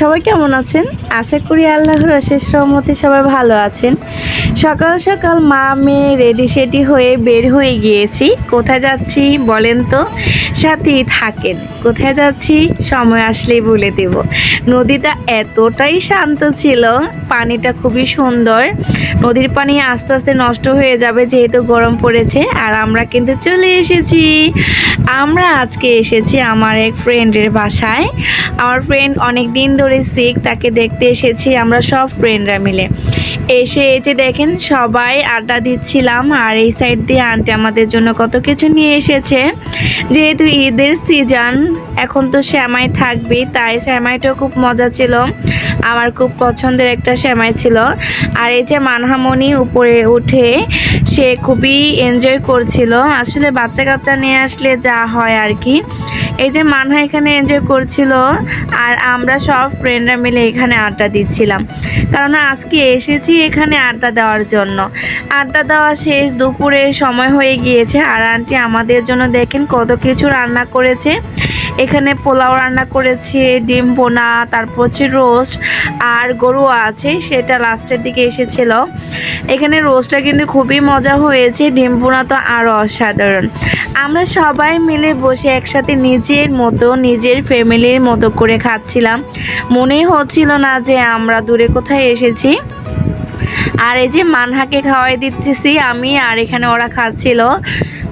সবাই কেমন আছেন? আশা করি আল্লাহর অশেষ রহমতে সবাই ভালো আছেন। সকাল সকাল মা মেয়ে রেডি সেডি হয়ে বের হয়ে গিয়েছি। কোথায় যাচ্ছি বলেন তো? সাথেই থাকেন। কোথায় যাচ্ছি? সময় আসলেই বলে দেব। নদীটা এতটাই শান্ত ছিল, পানিটা খুবই সুন্দর। নদীর পানি আস্তে আস্তে নষ্ট হয়ে যাবে যেহেতু গরম পড়েছে, আর আমরা কিন্তু চলে এসেছি। আমরা আজকে এসেছি আমার এক ফ্রেন্ডের বাসায়। আমার ফ্রেন্ড অনেক দিন ধরে সিক তাকে দেখতে এসেছি আমরা সব ফ্রেন্ডরা মিলে। এসে যে দেখেন, সবাই আড্ডা দিচ্ছিলাম, আর এই সাইড দিয়ে আন্টি আমাদের জন্য কত কিছু নিয়ে এসেছে। যেহেতু ঈদের সিজন এখন তো শ্যামাই থাকবে, তাই শ্যামাইটাও খুব মজা ছিল। আমার খুব পছন্দের একটা শ্যামাই ছিল। আর এই যে মানহামণি উপরে উঠে, সে খুবই এনজয় করছিল। আসলে বাচ্চা কাচ্চা নিয়ে আসলে যা হয় আর কি। এই যে মানহা এখানে এনজয় করছিল, আর আমরা সব ফ্রেন্ডরা মিলে এখানে আড্ডা দিচ্ছিলাম। কারণ আজকে এসেছি এখানে আড্ডা দেওয়ার জন্য। আড্ডা দেওয়া শেষ দুপুরের সময় হয়ে গিয়েছে। আর আন্টি আমাদের জন্য দেখেন কত কিছু রান্না করেছে। এখানে পোলাও রান্না করেছে, ডিম বোনা তারপর হচ্ছে রোস্ট আর গরু আছে, সেটা লাস্টের দিকে এসেছিল। এখানে রোস্টটা কিন্তু খুবই মজা হয়েছে, ডিম বোনা তো আরও অসাধারণ। আমরা সবাই মিলে বসে একসাথে নিজের মতো, নিজের ফ্যামিলির মতো করে খাচ্ছিলাম। মনেই হচ্ছিল না যে আমরা দূরে কোথায় এসেছি। আর এই যে মানহাকে খাওয়াই দিতেছি আমি, আর এখানে ওরা খাচ্ছিল।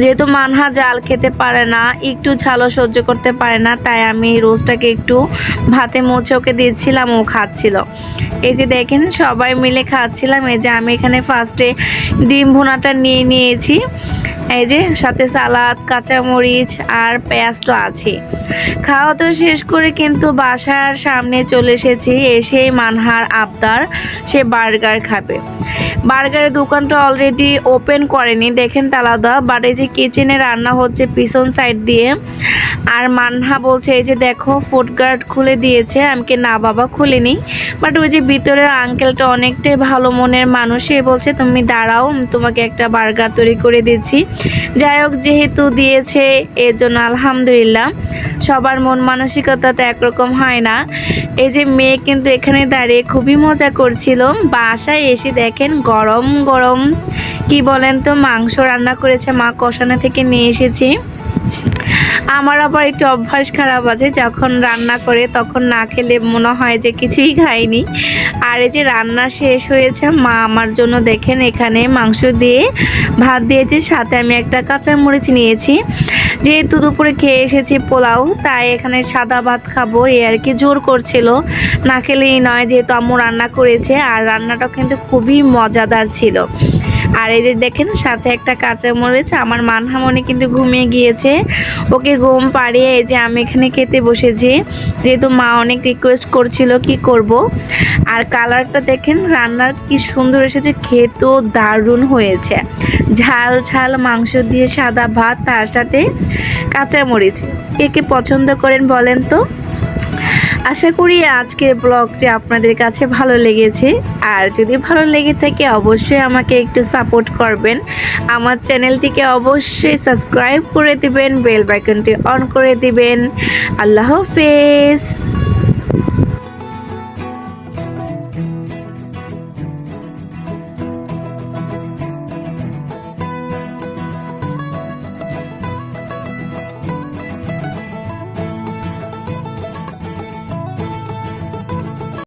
যেহেতু মানহা জাল খেতে পারে না, একটু ঝালও সহ্য করতে পারে না, তাই আমি রোজটাকে একটু ভাতে মুছে ওকে দিচ্ছিলাম, ও খাচ্ছিল। এই যে দেখেন, সবাই মিলে খাচ্ছিলাম। এই যে আমি এখানে ফার্স্টে ডিম ভুনাটা নিয়ে নিয়েছি। এই যে, সাথে সালাদ, কাঁচামরিচ আর পেঁয়াজ তো আছে খাওয়া তো শেষ করে কিন্তু বাসার সামনে চলে এসেছি, এসেই মানহার আবদার, সে বার্গার খাবে। বার্গারের দোকানটা অলরেডি ওপেন করেনি, দেখেন তালাদা বাট এই যে কিচেনে রান্না হচ্ছে পিছন সাইড দিয়ে। আর মানহা বলছে, এই যে দেখো ফুড গার্ড খুলে দিয়েছে, আমি কি না বাবা খুলিনি। বাট ওই যে ভিতরের আঙ্কেলটা অনেকটাই ভালো মনের মানুষ, সে বলছে, তুমি দাঁড়াও, তোমাকে একটা বার্গার তৈরি করে দিচ্ছি। যাই হোক, যেহেতু দিয়েছে এর জন্য আলহামদুলিল্লাহ। সবার মন মানসিকতা তো একরকম হয় না। এই যে মেয়ে কিন্তু এখানে দাঁড়িয়ে খুবই মজা করছিল। বাসায় এসে দেখেন গরম গরম। কি বলেন তো, মাংস রান্না করেছে মা কষানো থেকে নিয়ে এসেছি। আমার আবার একটু অভ্যাস খারাপ আছে, যখন রান্না করে তখন না খেলে মনে হয় যে কিছুই খাইনি। আর এই যে রান্না শেষ হয়েছে, মা আমার জন্য দেখেন এখানে মাংস দিয়ে ভাত দিয়েছে, সাথে আমি একটা কাঁচামরিচ নিয়েছি। যেহেতু দুপুরে খেয়ে এসেছি পোলাও, তাই এখানে সাদা ভাত খাব, এ আর কি জোর করছিল। না খেলেই নয়, যেহেতু আম্মু রান্না করেছে, আর রান্নাটা কিন্তু খুবই মজাদার ছিল। আর এই যে দেখেন, সাথে একটা কাঁচা মরিচ আমার মানহামনি কিন্তু ঘুমিয়ে গিয়েছে। ওকে ঘুম পাড়িয়ে এই যে আমি এখানে খেতে বসেছি। যেহেতু মা অনেক রিকোয়েস্ট করছিল কি করব। আর কালারটা দেখেন, রান্নার কি সুন্দর এসেছে। খেতেও দারুণ হয়েছে। ঝাল ঝাল মাংস দিয়ে সাদা ভাত, তার সাথে কাঁচা মরিচ। কে কে পছন্দ করেন বলেন তো? আশা করি আজকের ব্লগটি আপনাদের কাছে ভালো লেগেছে। আর যদি ভালো লেগে থাকে, অবশ্যই আমাকে একটু সাপোর্ট করবেন। আমার চ্যানেলটিকে অবশ্যই সাবস্ক্রাইব করে দিবেন, বেল বাটনটি অন করে দিবেন। আল্লাহ হাফেজ।